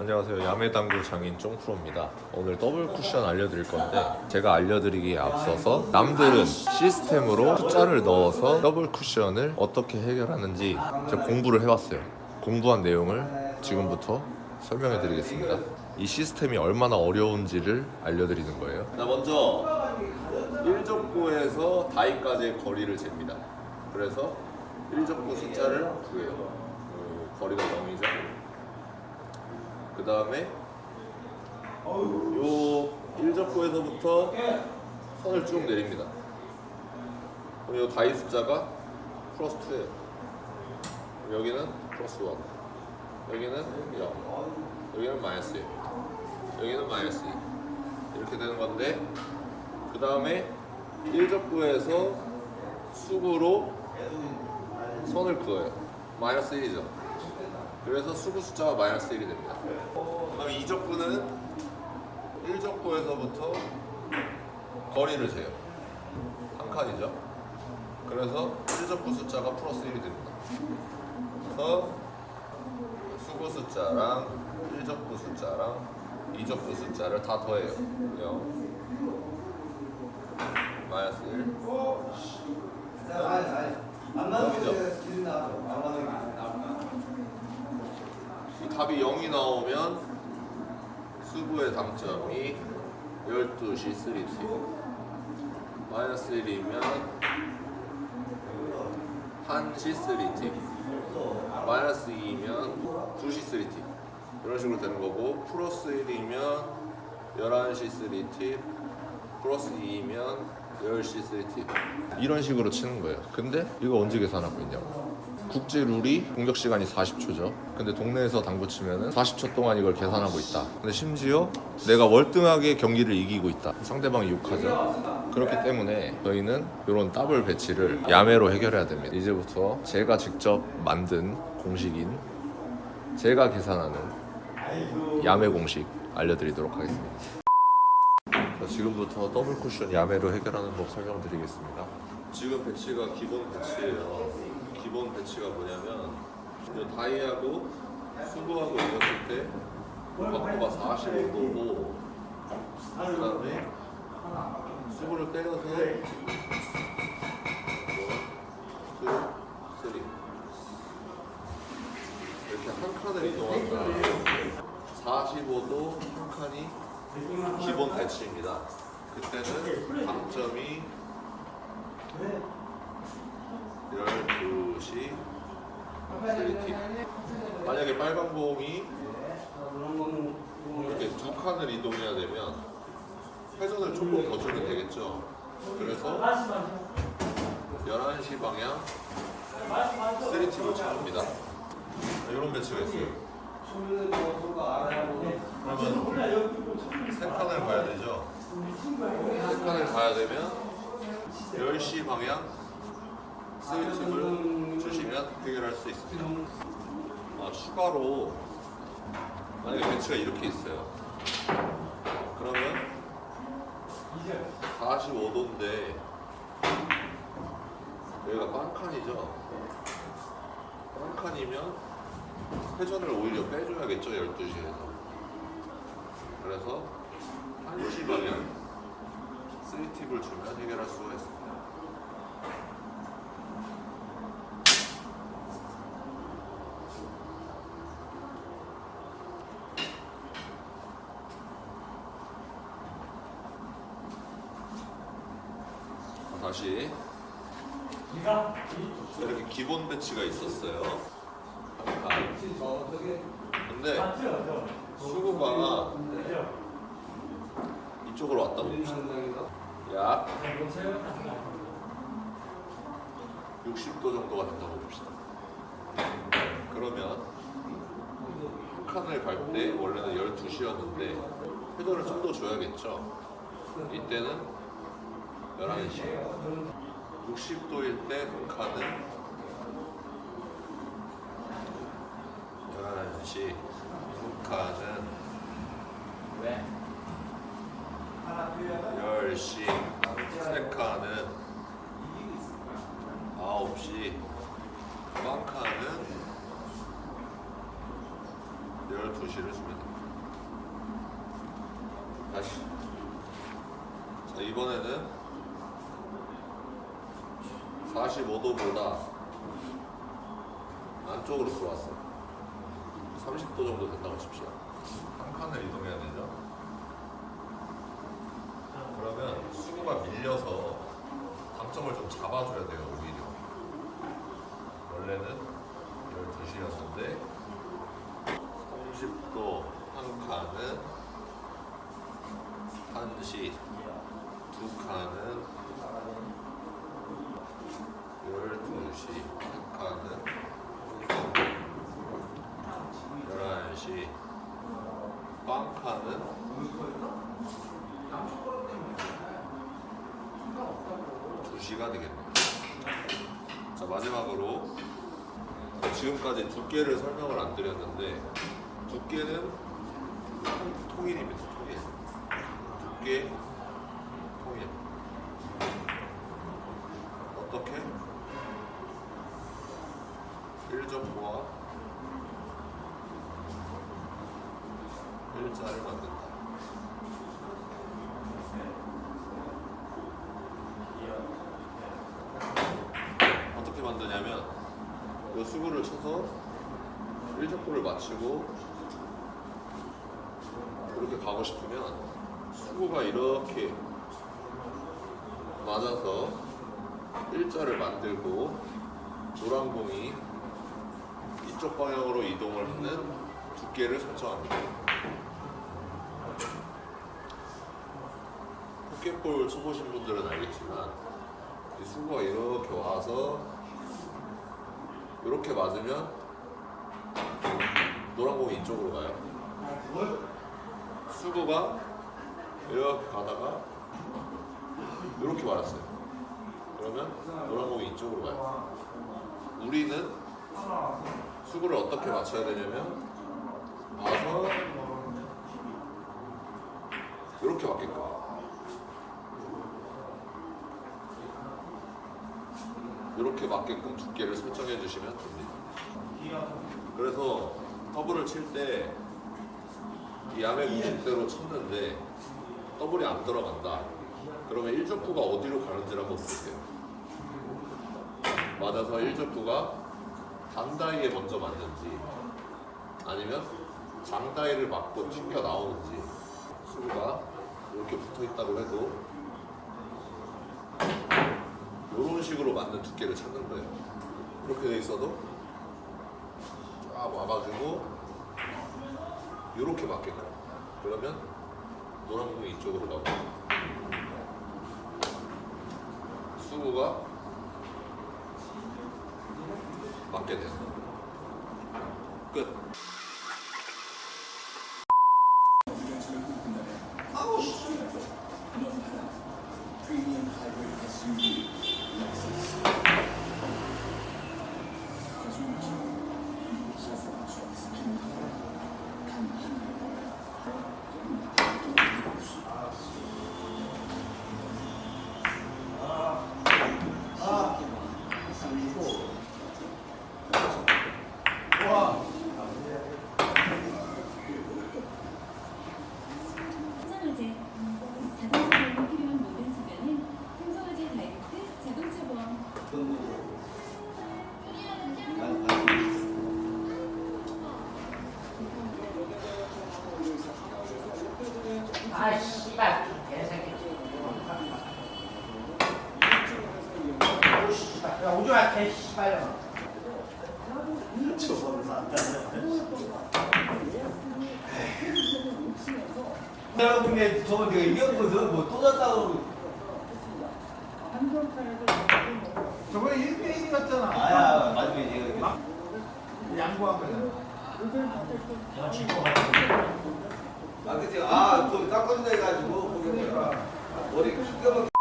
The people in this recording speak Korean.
안녕하세요. 야매당구 장인 쫑프로입니다. 오늘 더블 쿠션 알려드릴 건데 제가 알려드리기에 앞서서 남들은 시스템으로 숫자를 넣어서 더블 쿠션을 어떻게 해결하는지 제가 공부를 해왔어요. 공부한 내용을 지금부터 설명해 드리겠습니다. 이 시스템이 얼마나 어려운지를 알려드리는 거예요. 자 먼저 1족구에서 다이까지의 거리를 잽니다. 그래서 1족구 숫자를 구해요. 어, 거리가 0이죠. 그 다음에 요 1접구에서부터 선을 쭉 내립니다. 그럼 요 다이 숫자가 플러스 2예요. 여기는 플러스 1. 여기는 0. 여기는 마이너스 1. 여기는 마이너스 2. 이렇게 되는 건데 그 다음에 1접구에서 수구로 선을 그어요. 마이너스 1이죠. 그래서 수구 숫자가 마이너스 1이 됩니다. 그럼 2적구는 1적구에서부터 거리를 재요. 한 칸이죠. 그래서 1적구 숫자가 플러스 1이 됩니다. 그래서 수구 숫자랑 1적구 숫자랑 2적구 숫자를 다 더해요. 0 마이너스 1이 답이 0이 나오면 수구의 당점이 12시 3T 마이너스 1이면 1시 3T 마이너스 2이면 2시 3T 이런 식으로 되는 거고 플러스 1이면 11시 3T 플러스 2이면 10시 3T 이런 식으로 치는 거예요. 근데 이거 언제 계산하고 있냐고 국제 룰이 공격 시간이 40초죠. 근데 동네에서 당구 치면은 40초 동안 이걸 계산하고 있다. 근데 심지어 내가 월등하게 경기를 이기고 있다. 상대방이 욕하죠. 그렇기 때문에 저희는 이런 더블 배치를 야매로 해결해야 됩니다. 이제부터 제가 직접 만든 공식인 제가 계산하는 야매 공식 알려드리도록 하겠습니다. 자, 지금부터 더블 쿠션 야매로 해결하는 법 설명드리겠습니다. 지금 배치가 기본 배치예요. 기본 배치가 뭐냐면 이 다이하고 수구하고 이었을 때 각도가 45도고 그 다음에 수구를 때려서 1, 2, 3 이렇게 한 칸을 이동한다 45도 한 칸이 기본 배치입니다. 그때는 당점이 12시 3T 만약에 빨간 공이 이렇게 두 칸을 이동해야 되면 회전을 조금 더 주면 되겠죠? 그래서 11시 방향 3T로 쳐줍니다. 이런 배치가 있어요. 그러면 세 칸을 봐야 되죠? 세 칸을 봐야 되면 10시 방향 스위칭을 주시면 해결할 수 있습니다. 아, 추가로 만약에 배치가 이렇게 있어요. 그러면 45도인데 여기가 빵칸이죠. 빵칸이면 회전을 오히려 빼줘야겠죠 12시에서. 그래서 1시 방향 스위팁을 주면 해결할 수가 있습니다. 다시 이렇게 기본 배치가 있었어요. 근데 수구가 이쪽으로 왔다고 봅시다. 약 60도 정도가 된다고 봅시다. 그러면 한 칸을 갈 때 원래는 12시였는데 회전을 좀 더 줘야겠죠. 이때는 11시 60도일 때한 칸은 11시 한 칸은 10시 세 칸은 9시 빵 칸은 10 12시를 주면 됩니다. 다시. 자, 이번에는 45도보다 안쪽으로 들어왔어요. 30도 정도 된다고 하십시오. 한 칸을 이동해야 되죠. 그러면 수구가 밀려서 당점을 좀 잡아줘야 돼요, 오히려. 원래는 12시였는데 30도 한 칸은 1시, 두 칸은 12시, 한 칸은 11시, 빵 칸은 2시가 되겠네요. 자, 마지막으로 지금까지 두께를 설명을 안 드렸는데 두께는 통- 통일입니다. 통일. 두께 일정과 일자를 만든다. 어떻게 만드냐면 이 수구를 쳐서 일적구를 맞추고 이렇게 가고 싶으면 수구가 이렇게 맞아서 일자를 만들고 노란 공이 이쪽 방향으로 이동을 하는 두께를 설정합니다. 포켓볼 쳐보신 분들은 알겠지만 이 수구가 이렇게 와서 이렇게 맞으면 노란 공이 이쪽으로 가요. 수구가 이렇게 가다가 이렇게 맞았어요. 그러면 노란 공이 이쪽으로 가요. 우리는 수구를 어떻게 맞춰야 되냐면 봐서 이렇게 맞게끔 이렇게 맞게끔 두께를 설정해 주시면 됩니다. 그래서 더블을 칠 때이 야매 90대로 쳤는데 더블이 안 들어간다. 그러면 1족구가 어디로 가는지를 한번 보세요. 맞아서 1족구가 단다이에 먼저 맞는지 아니면 장다이를 맞고 튕겨 나오는지 수구가 이렇게 붙어 있다고 해도 이런 식으로 맞는 두께를 찾는 거예요. 이렇게 돼 있어도 쫙 와가지고 이렇게 맞게끔. 그러면 노란 공이 이쪽으로 가고 수구가 맞게 돼요. 끝. 생성화 내가 근데 저번 내가 이겼거든 뭐또 졌다고 저번에 1대1이었잖아. 아야 마지막에 이겼어. 양보한 거야. 내가 질것 같아 아 그치 아좀 깎아준다 해가지고 거기 머리 기가 막히게